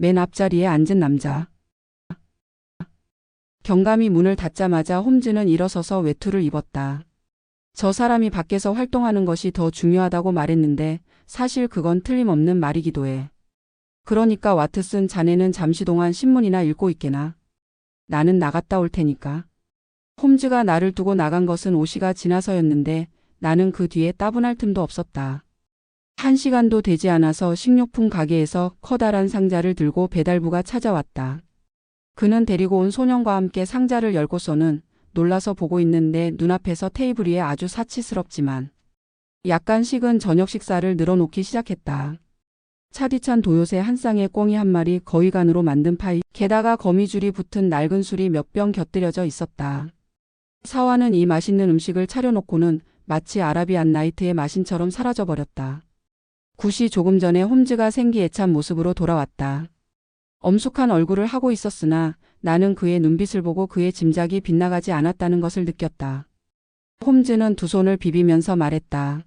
맨 앞자리에 앉은 남자. 경감이 문을 닫자마자 홈즈는 일어서서 외투를 입었다. 저 사람이 밖에서 활동하는 것이 더 중요하다고 말했는데 사실 그건 틀림없는 말이기도 해. 그러니까 와트슨 자네는 잠시 동안 신문이나 읽고 있게나. 나는 나갔다 올 테니까. 홈즈가 나를 두고 나간 것은 오시가 지나서였는데 나는 그 뒤에 따분할 틈도 없었다. 한 시간도 되지 않아서 식료품 가게에서 커다란 상자를 들고 배달부가 찾아왔다. 그는 데리고 온 소년과 함께 상자를 열고서는 놀라서 보고 있는데 눈앞에서 테이블 위에 아주 사치스럽지만 약간 식은 저녁 식사를 늘어놓기 시작했다. 차디찬 도요새 한 쌍에 꽁이 한 마리 거위간으로 만든 파이, 게다가 거미줄이 붙은 낡은 술이 몇 병 곁들여져 있었다. 사화는 이 맛있는 음식을 차려놓고는 마치 아라비안 나이트의 마신처럼 사라져버렸다. 굿이 조금 전에 홈즈가 생기애찬 모습으로 돌아왔다. 엄숙한 얼굴을 하고 있었으나 나는 그의 눈빛을 보고 그의 짐작이 빗나가지 않았다는 것을 느꼈다. 홈즈는 두 손을 비비면서 말했다.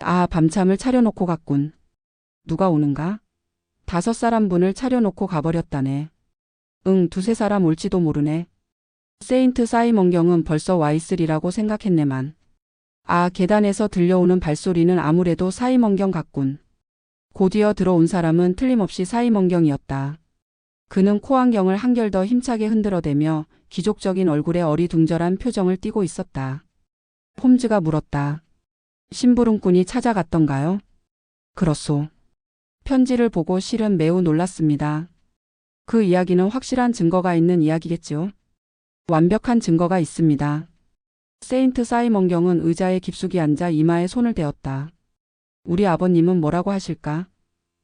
아, 밤참을 차려놓고 갔군. 누가 오는가? 다섯 사람 분을 차려놓고 가버렸다네. 응, 두세 사람 올지도 모르네. 세인트 사이먼경은 벌써 와 있으리라고 생각했네만. 아, 계단에서 들려오는 발소리는 아무래도 사이먼경 같군. 곧이어 들어온 사람은 틀림없이 사이먼경이었다. 그는 코안경을 한결 더 힘차게 흔들어대며 기족적인 얼굴에 어리둥절한 표정을 띠고 있었다. 홈즈가 물었다. 심부름꾼이 찾아갔던가요? 그렇소. 편지를 보고 실은 매우 놀랐습니다. 그 이야기는 확실한 증거가 있는 이야기겠지요? 완벽한 증거가 있습니다. 세인트 사이먼경은 의자에 깊숙이 앉아 이마에 손을 대었다. 우리 아버님은 뭐라고 하실까?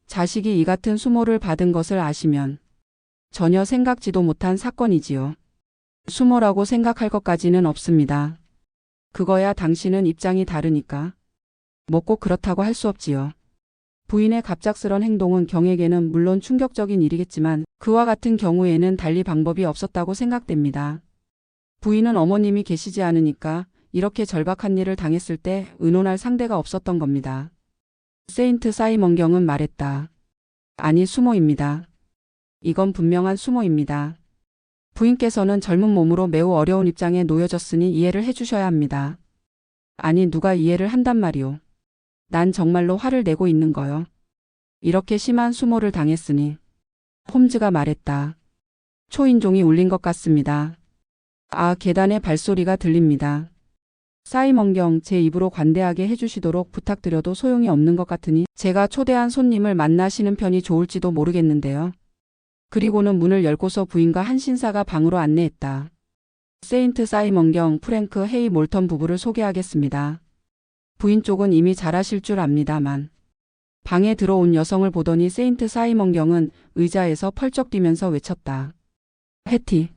자식이 이 같은 수모를 받은 것을 아시면 전혀 생각지도 못한 사건이지요. 수모라고 생각할 것까지는 없습니다. 그거야 당신은 입장이 다르니까. 뭐 꼭 그렇다고 할 수 없지요. 부인의 갑작스런 행동은 경에게는 물론 충격적인 일이겠지만 그와 같은 경우에는 달리 방법이 없었다고 생각됩니다. 부인은 어머님이 계시지 않으니까 이렇게 절박한 일을 당했을 때 의논할 상대가 없었던 겁니다. 세인트 사이먼경은 말했다. 아니 수모입니다. 이건 분명한 수모입니다. 부인께서는 젊은 몸으로 매우 어려운 입장에 놓여졌으니 이해를 해주셔야 합니다. 아니 누가 이해를 한단 말이오. 난 정말로 화를 내고 있는 거요. 이렇게 심한 수모를 당했으니. 홈즈가 말했다. 초인종이 울린 것 같습니다. 아, 계단에 발소리가 들립니다. 사이먼경 제 입으로 관대하게 해주시도록 부탁드려도 소용이 없는 것 같으니 제가 초대한 손님을 만나시는 편이 좋을지도 모르겠는데요. 그리고는 문을 열고서 부인과 한 신사가 방으로 안내했다. 세인트 사이먼경 프랭크 헤이 몰턴 부부를 소개하겠습니다. 부인 쪽은 이미 잘 아실 줄 압니다만. 방에 들어온 여성을 보더니 세인트 사이먼경은 의자에서 펄쩍 뛰면서 외쳤다. 해티.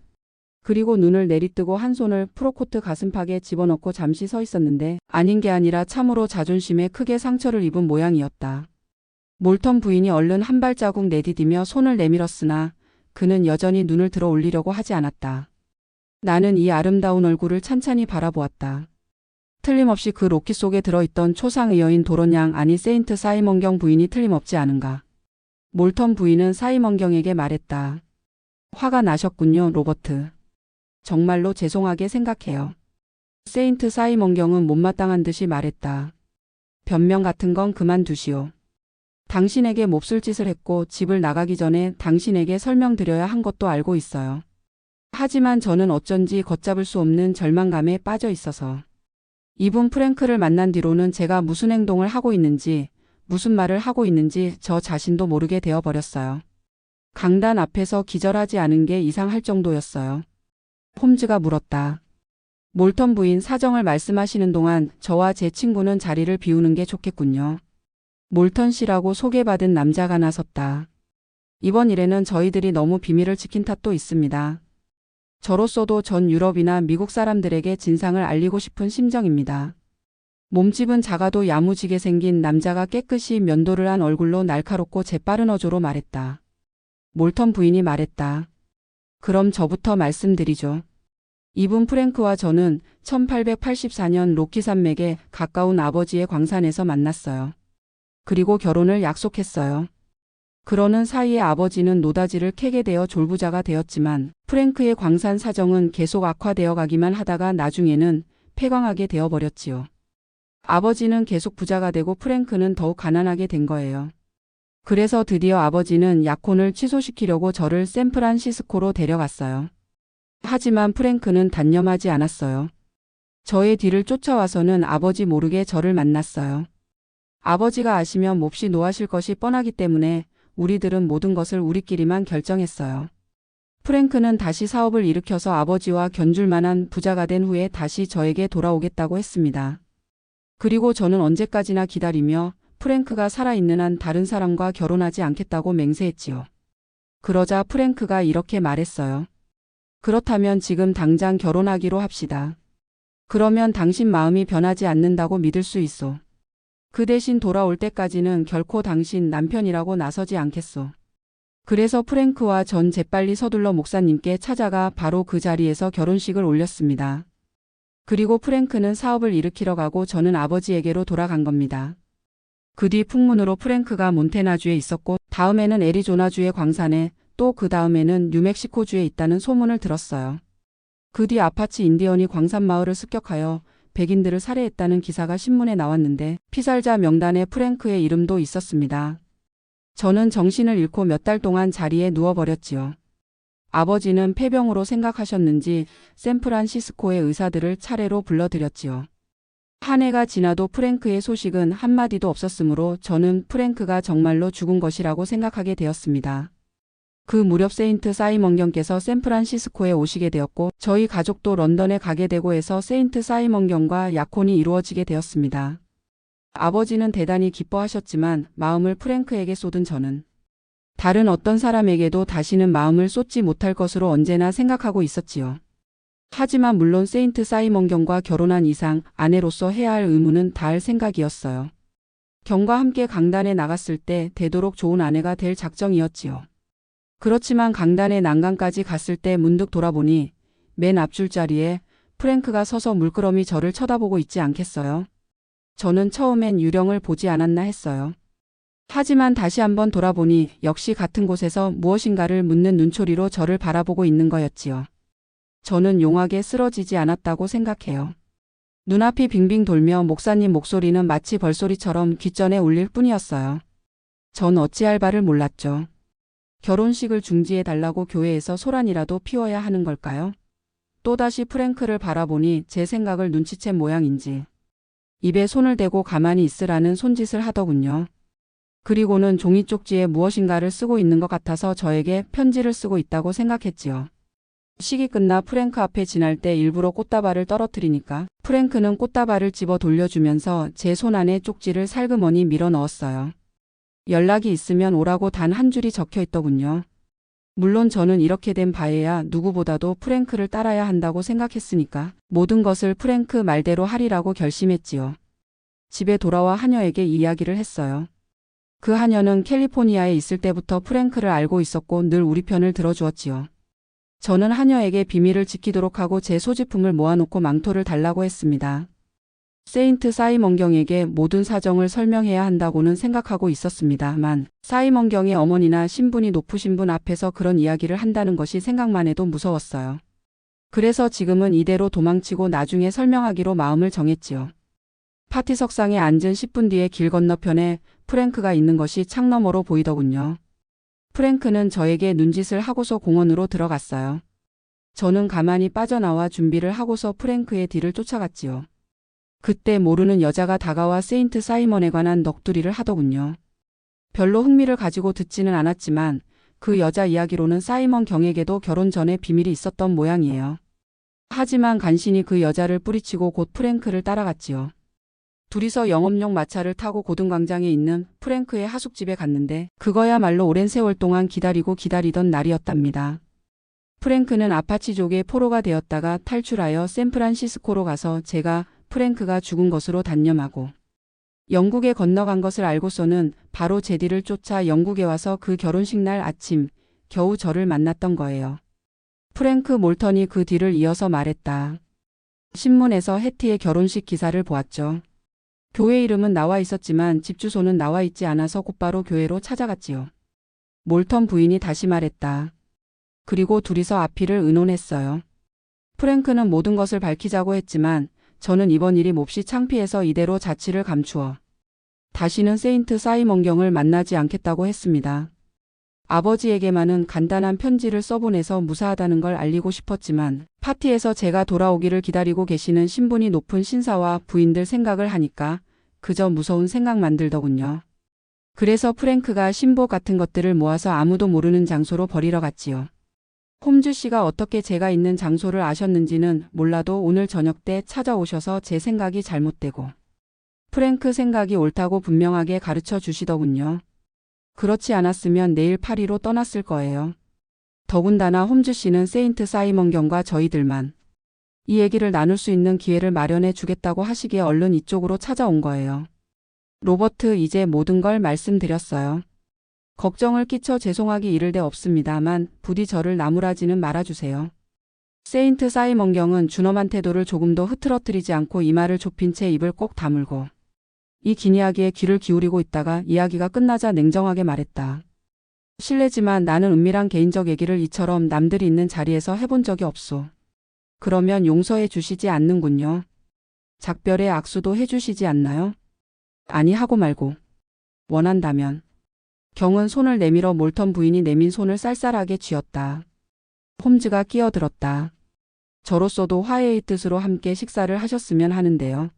그리고 눈을 내리뜨고 한 손을 프로코트 가슴팍에 집어넣고 잠시 서 있었는데 아닌 게 아니라 참으로 자존심에 크게 상처를 입은 모양이었다. 몰턴 부인이 얼른 한 발자국 내디디며 손을 내밀었으나 그는 여전히 눈을 들어 올리려고 하지 않았다. 나는 이 아름다운 얼굴을 찬찬히 바라보았다. 틀림없이 그 로키 속에 들어있던 초상의 여인 도론양 아니 세인트 사이먼경 부인이 틀림없지 않은가. 몰턴 부인은 사이먼경에게 말했다. 화가 나셨군요, 로버트. 정말로 죄송하게 생각해요. 세인트 사이먼경은 못마땅한 듯이 말했다. 변명 같은 건 그만두시오. 당신에게 몹쓸 짓을 했고 집을 나가기 전에 당신에게 설명드려야 한 것도 알고 있어요. 하지만 저는 어쩐지 걷잡을 수 없는 절망감에 빠져 있어서. 이분 프랭크를 만난 뒤로는 제가 무슨 행동을 하고 있는지, 무슨 말을 하고 있는지 저 자신도 모르게 되어버렸어요. 강단 앞에서 기절하지 않은 게 이상할 정도였어요. 홈즈가 물었다. 몰턴 부인 사정을 말씀하시는 동안 저와 제 친구는 자리를 비우는 게 좋겠군요. 몰턴 씨라고 소개받은 남자가 나섰다. 이번 일에는 저희들이 너무 비밀을 지킨 탓도 있습니다. 저로서도 전 유럽이나 미국 사람들에게 진상을 알리고 싶은 심정입니다. 몸집은 작아도 야무지게 생긴 남자가 깨끗이 면도를 한 얼굴로 날카롭고 재빠른 어조로 말했다. 몰턴 부인이 말했다. 그럼 저부터 말씀드리죠. 이분 프랭크와 저는 1884년 로키 산맥에 가까운 아버지의 광산에서 만났어요. 그리고 결혼을 약속했어요. 그러는 사이에 아버지는 노다지를 캐게 되어 졸부자가 되었지만 프랭크의 광산 사정은 계속 악화되어 가기만 하다가 나중에는 폐광하게 되어 버렸지요. 아버지는 계속 부자가 되고 프랭크는 더욱 가난하게 된 거예요. 그래서 드디어 아버지는 약혼을 취소시키려고 저를 샌프란시스코로 데려갔어요. 하지만 프랭크는 단념하지 않았어요. 저의 뒤를 쫓아와서는 아버지 모르게 저를 만났어요. 아버지가 아시면 몹시 노하실 것이 뻔하기 때문에 우리들은 모든 것을 우리끼리만 결정했어요. 프랭크는 다시 사업을 일으켜서 아버지와 견줄 만한 부자가 된 후에 다시 저에게 돌아오겠다고 했습니다. 그리고 저는 언제까지나 기다리며 프랭크가 살아있는 한 다른 사람과 결혼하지 않겠다고 맹세했지요. 그러자 프랭크가 이렇게 말했어요. 그렇다면 지금 당장 결혼하기로 합시다. 그러면 당신 마음이 변하지 않는다고 믿을 수 있소. 그 대신 돌아올 때까지는 결코 당신 남편이라고 나서지 않겠소. 그래서 프랭크와 전 재빨리 서둘러 목사님께 찾아가 바로 그 자리에서 결혼식을 올렸습니다. 그리고 프랭크는 사업을 일으키러 가고 저는 아버지에게로 돌아간 겁니다. 그 뒤 풍문으로 프랭크가 몬테나주에 있었고 다음에는 애리조나주의 광산에 또 그 다음에는 뉴멕시코주에 있다는 소문을 들었어요. 그 뒤 아파치 인디언이 광산 마을을 습격하여 백인들을 살해했다는 기사가 신문에 나왔는데 피살자 명단에 프랭크의 이름도 있었습니다. 저는 정신을 잃고 몇 달 동안 자리에 누워버렸지요. 아버지는 폐병으로 생각하셨는지 샌프란시스코의 의사들을 차례로 불러들였지요. 한 해가 지나도 프랭크의 소식은 한마디도 없었으므로 저는 프랭크가 정말로 죽은 것이라고 생각하게 되었습니다. 그 무렵 세인트 사이먼경께서 샌프란시스코에 오시게 되었고 저희 가족도 런던에 가게 되고 해서 세인트 사이먼경과 약혼이 이루어지게 되었습니다. 아버지는 대단히 기뻐하셨지만 마음을 프랭크에게 쏟은 저는 다른 어떤 사람에게도 다시는 마음을 쏟지 못할 것으로 언제나 생각하고 있었지요. 하지만 물론 세인트 사이먼경과 결혼한 이상 아내로서 해야 할 의무는 다할 생각이었어요. 경과 함께 강단에 나갔을 때 되도록 좋은 아내가 될 작정이었지요. 그렇지만 강단의 난간까지 갔을 때 문득 돌아보니 맨 앞줄자리에 프랭크가 서서 물끄러미 저를 쳐다보고 있지 않겠어요? 저는 처음엔 유령을 보지 않았나 했어요. 하지만 다시 한번 돌아보니 역시 같은 곳에서 무엇인가를 묻는 눈초리로 저를 바라보고 있는 거였지요. 저는 용하게 쓰러지지 않았다고 생각해요. 눈앞이 빙빙 돌며 목사님 목소리는 마치 벌소리처럼 귓전에 울릴 뿐이었어요. 전 어찌할 바를 몰랐죠. 결혼식을 중지해 달라고 교회에서 소란이라도 피워야 하는 걸까요? 또다시 프랭크를 바라보니 제 생각을 눈치챈 모양인지 입에 손을 대고 가만히 있으라는 손짓을 하더군요. 그리고는 종이 쪽지에 무엇인가를 쓰고 있는 것 같아서 저에게 편지를 쓰고 있다고 생각했지요. 식이 끝나 프랭크 앞에 지날 때 일부러 꽃다발을 떨어뜨리니까 프랭크는 꽃다발을 집어 돌려주면서 제 손 안에 쪽지를 살그머니 밀어 넣었어요. 연락이 있으면 오라고 단 한 줄이 적혀 있더군요. 물론 저는 이렇게 된 바에야 누구보다도 프랭크를 따라야 한다고 생각했으니까 모든 것을 프랭크 말대로 하리라고 결심했지요. 집에 돌아와 하녀에게 이야기를 했어요. 그 하녀는 캘리포니아에 있을 때부터 프랭크를 알고 있었고 늘 우리 편을 들어주었지요. 저는 하녀에게 비밀을 지키도록 하고 제 소지품을 모아놓고 망토를 달라고 했습니다. 세인트 사이먼경에게 모든 사정을 설명해야 한다고는 생각하고 있었습니다만 사이먼경의 어머니나 신분이 높으신 분 앞에서 그런 이야기를 한다는 것이 생각만 해도 무서웠어요. 그래서 지금은 이대로 도망치고 나중에 설명하기로 마음을 정했지요. 파티석상에 앉은 10분 뒤에 길 건너편에 프랭크가 있는 것이 창너머로 보이더군요. 프랭크는 저에게 눈짓을 하고서 공원으로 들어갔어요. 저는 가만히 빠져나와 준비를 하고서 프랭크의 뒤를 쫓아갔지요. 그때 모르는 여자가 다가와 세인트 사이먼에 관한 넋두리를 하더군요. 별로 흥미를 가지고 듣지는 않았지만 그 여자 이야기로는 사이먼 경에게도 결혼 전에 비밀이 있었던 모양이에요. 하지만 간신히 그 여자를 뿌리치고 곧 프랭크를 따라갔지요. 둘이서 영업용 마차를 타고 고등광장에 있는 프랭크의 하숙집에 갔는데 그거야말로 오랜 세월 동안 기다리고 기다리던 날이었답니다. 프랭크는 아파치족의 포로가 되었다가 탈출하여 샌프란시스코로 가서 제가 프랭크가 죽은 것으로 단념하고 영국에 건너간 것을 알고서는 바로 제 뒤를 쫓아 영국에 와서 그 결혼식 날 아침 겨우 저를 만났던 거예요. 프랭크 몰턴이 그 뒤를 이어서 말했다. 신문에서 해티의 결혼식 기사를 보았죠. 교회 이름은 나와 있었지만 집 주소는 나와 있지 않아서 곧바로 교회로 찾아갔지요. 몰턴 부인이 다시 말했다. 그리고 둘이서 앞이를 의논했어요. 프랭크는 모든 것을 밝히자고 했지만 저는 이번 일이 몹시 창피해서 이대로 자취를 감추어 다시는 세인트 사이먼경을 만나지 않겠다고 했습니다. 아버지에게만은 간단한 편지를 써보내서 무사하다는 걸 알리고 싶었지만 파티에서 제가 돌아오기를 기다리고 계시는 신분이 높은 신사와 부인들 생각을 하니까 그저 무서운 생각만 들더군요. 그래서 프랭크가 신복 같은 것들을 모아서 아무도 모르는 장소로 버리러 갔지요. 홈즈 씨가 어떻게 제가 있는 장소를 아셨는지는 몰라도 오늘 저녁 때 찾아오셔서 제 생각이 잘못되고 프랭크 생각이 옳다고 분명하게 가르쳐 주시더군요. 그렇지 않았으면 내일 파리로 떠났을 거예요. 더군다나 홈즈 씨는 세인트 사이먼경과 저희들만 이 얘기를 나눌 수 있는 기회를 마련해 주겠다고 하시기에 얼른 이쪽으로 찾아온 거예요. 로버트 이제 모든 걸 말씀드렸어요. 걱정을 끼쳐 죄송하기 이를 데 없습니다만 부디 저를 나무라지는 말아주세요. 세인트 사이먼경은 준엄한 태도를 조금도 흐트러뜨리지 않고 이마를 좁힌 채 입을 꼭 다물고 이 긴 이야기에 귀를 기울이고 있다가 이야기가 끝나자 냉정하게 말했다. 실례지만 나는 은밀한 개인적 얘기를 이처럼 남들이 있는 자리에서 해본 적이 없소. 그러면 용서해 주시지 않는군요. 작별의 악수도 해주시지 않나요? 아니 하고 말고. 원한다면. 경은 손을 내밀어 몰턴 부인이 내민 손을 쌀쌀하게 쥐었다. 홈즈가 끼어들었다. 저로서도 화해의 뜻으로 함께 식사를 하셨으면 하는데요.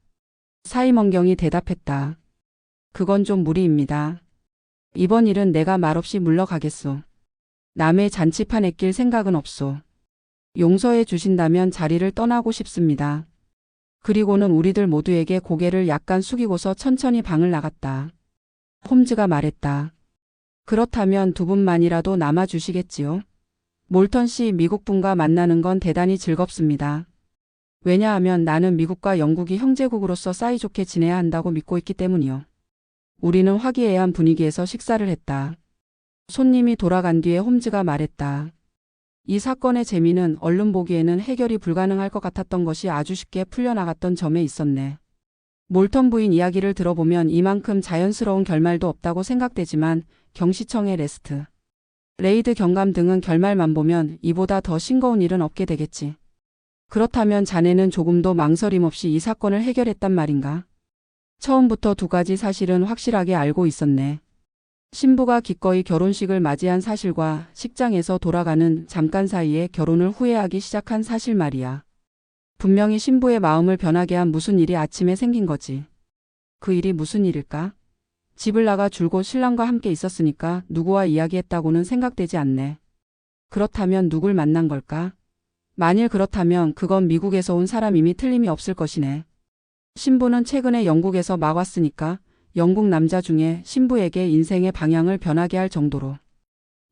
사이먼경이 대답했다. 그건 좀 무리입니다. 이번 일은 내가 말없이 물러가겠소. 남의 잔치판에 낄 생각은 없소. 용서해 주신다면 자리를 떠나고 싶습니다. 그리고는 우리들 모두에게 고개를 약간 숙이고서 천천히 방을 나갔다. 홈즈가 말했다. 그렇다면 두 분만이라도 남아주시겠지요? 몰턴 씨 미국 분과 만나는 건 대단히 즐겁습니다. 왜냐하면 나는 미국과 영국이 형제국으로서 사이좋게 지내야 한다고 믿고 있기 때문이요. 우리는 화기애애한 분위기에서 식사를 했다. 손님이 돌아간 뒤에 홈즈가 말했다. 이 사건의 재미는 얼른 보기에는 해결이 불가능할 것 같았던 것이 아주 쉽게 풀려나갔던 점에 있었네. 몰턴 부인 이야기를 들어보면 이만큼 자연스러운 결말도 없다고 생각되지만 경시청의 레스트, 레이드 경감 등은 결말만 보면 이보다 더 싱거운 일은 없게 되겠지. 그렇다면 자네는 조금도 망설임 없이 이 사건을 해결했단 말인가? 처음부터 두 가지 사실은 확실하게 알고 있었네. 신부가 기꺼이 결혼식을 맞이한 사실과 식장에서 돌아가는 잠깐 사이에 결혼을 후회하기 시작한 사실 말이야. 분명히 신부의 마음을 변하게 한 무슨 일이 아침에 생긴 거지. 그 일이 무슨 일일까? 집을 나가 줄곧 신랑과 함께 있었으니까 누구와 이야기했다고는 생각되지 않네. 그렇다면 누굴 만난 걸까? 만일 그렇다면 그건 미국에서 온 사람임이 틀림이 없을 것이네. 신부는 최근에 영국에서 막 왔으니까 영국 남자 중에 신부에게 인생의 방향을 변하게 할 정도로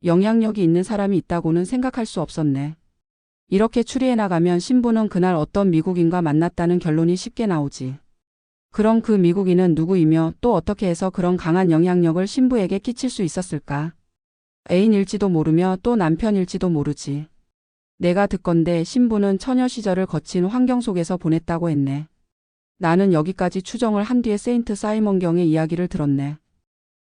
영향력이 있는 사람이 있다고는 생각할 수 없었네. 이렇게 추리해 나가면 신부는 그날 어떤 미국인과 만났다는 결론이 쉽게 나오지. 그럼 그 미국인은 누구이며 또 어떻게 해서 그런 강한 영향력을 신부에게 끼칠 수 있었을까? 애인일지도 모르며 또 남편일지도 모르지. 내가 듣건대 신부는 처녀 시절을 거친 환경 속에서 보냈다고 했네. 나는 여기까지 추정을 한 뒤에 세인트 사이먼경의 이야기를 들었네.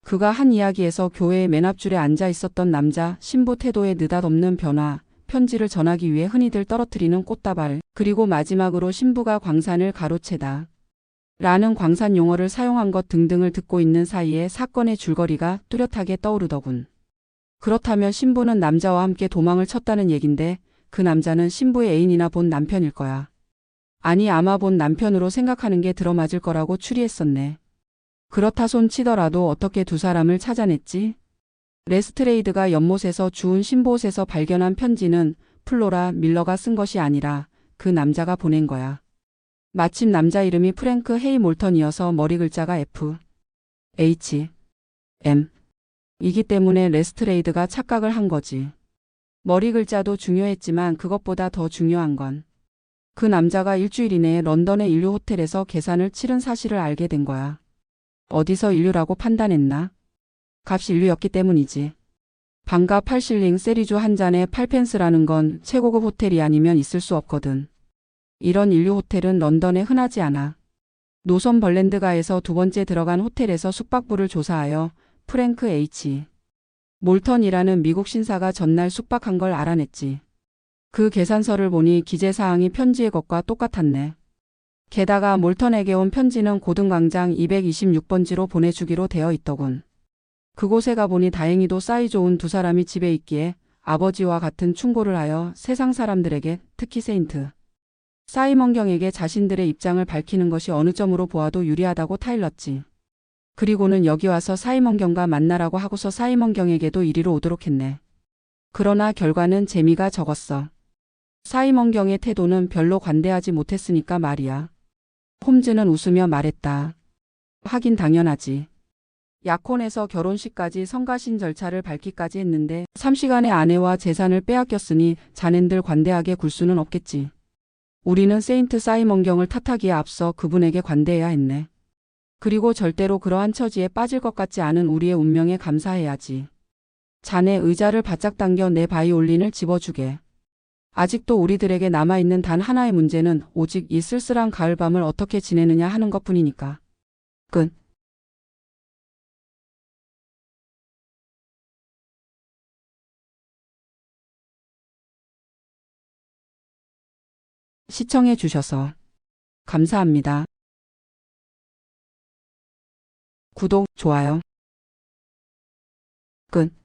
그가 한 이야기에서 교회의 맨 앞줄에 앉아 있었던 남자 신부 태도에 느닷없는 변화, 편지를 전하기 위해 흔히들 떨어뜨리는 꽃다발, 그리고 마지막으로 신부가 광산을 가로채다. 라는 광산 용어를 사용한 것 등등을 듣고 있는 사이에 사건의 줄거리가 뚜렷하게 떠오르더군. 그렇다면 신부는 남자와 함께 도망을 쳤다는 얘긴데 그 남자는 신부의 애인이나 본 남편일 거야. 아니 아마 본 남편으로 생각하는 게 들어맞을 거라고 추리했었네. 그렇다 손 치더라도 어떻게 두 사람을 찾아냈지? 레스트레이드가 연못에서 주운 신보옷에서 발견한 편지는 플로라 밀러가 쓴 것이 아니라 그 남자가 보낸 거야. 마침 남자 이름이 프랭크 헤이 몰턴이어서 머리 글자가 F, H, M. 이기 때문에 레스트레이드가 착각을 한 거지. 머리 글자도 중요했지만 그것보다 더 중요한 건 그 남자가 일주일 이내에 런던의 인류 호텔에서 계산을 치른 사실을 알게 된 거야. 어디서 인류라고 판단했나? 값이 인류였기 때문이지. 방가 8실링 세리주 한 잔에 8펜스라는 건 최고급 호텔이 아니면 있을 수 없거든. 이런 인류 호텔은 런던에 흔하지 않아. 노선 벌랜드가에서 두 번째 들어간 호텔에서 숙박부를 조사하여 프랭크 H. 몰턴이라는 미국 신사가 전날 숙박한 걸 알아냈지. 그 계산서를 보니 기재사항이 편지의 것과 똑같았네. 게다가 몰턴에게 온 편지는 고등광장 226번지로 보내주기로 되어 있더군. 그곳에 가보니 다행히도 사이 좋은 두 사람이 집에 있기에 아버지와 같은 충고를 하여 세상 사람들에게 특히 세인트 사이먼경에게 자신들의 입장을 밝히는 것이 어느 점으로 보아도 유리하다고 타일렀지. 그리고는 여기 와서 사이먼경과 만나라고 하고서 사이먼경에게도 이리로 오도록 했네. 그러나 결과는 재미가 적었어. 사이먼경의 태도는 별로 관대하지 못했으니까 말이야. 홈즈는 웃으며 말했다. 하긴 당연하지. 약혼에서 결혼식까지 성가신 절차를 밟기까지 했는데 3시간의 아내와 재산을 빼앗겼으니 자넨들 관대하게 굴 수는 없겠지. 우리는 세인트 사이먼경을 탓하기에 앞서 그분에게 관대해야 했네. 그리고 절대로 그러한 처지에 빠질 것 같지 않은 우리의 운명에 감사해야지. 자네 의자를 바짝 당겨 내 바이올린을 집어주게. 아직도 우리들에게 남아있는 단 하나의 문제는 오직 이 쓸쓸한 가을밤을 어떻게 지내느냐 하는 것 뿐이니까. 끝. 시청해 주셔서 감사합니다. 구독, 좋아요. 끝.